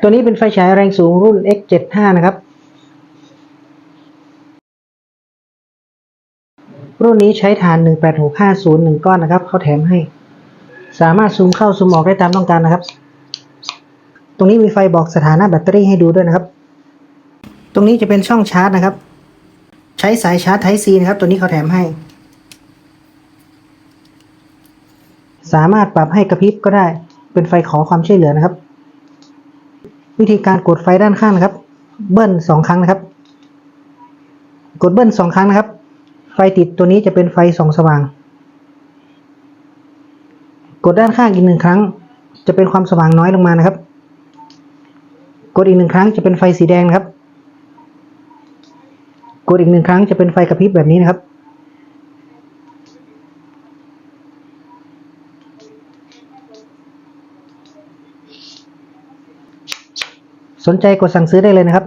ตัวนี้เป็นไฟฉายแรงสูงรุ่น X75 นะครับ รุ่นนี้ใช้ฐาน 18650ก้อนนะครับ เขาแถมให้ สามารถซูมเข้าซูมออกได้ตามต้องการนะครับ ตรงนี้มีไฟบอกสถานะแบตเตอรี่ให้ดูด้วยนะครับ ตรงนี้จะเป็นช่องชาร์จนะครับ ใช้สายชาร์จ Type C นะครับ ตัวนี้เขาแถมให้ สามารถปรับให้กระพริบก็ได้ เป็นไฟขอความช่วยเหลือนะครับ วิธีการกดไฟด้านข้างนะครับ เบิ้ลสองครั้งนะครับ กดเบิ้ลสองครั้งนะครับ ไฟติดตัวนี้จะเป็นไฟส่องสว่าง กดด้านข้างอีกหนึ่งครั้ง จะเป็นความสว่างน้อยลงมานะครับ กดอีกหนึ่งครั้งจะเป็นไฟสีแดงนะครับ กดอีกหนึ่งครั้งจะเป็นไฟกระพริบแบบนี้นะครับ สนใจกดสั่งซื้อได้เลยนะครับ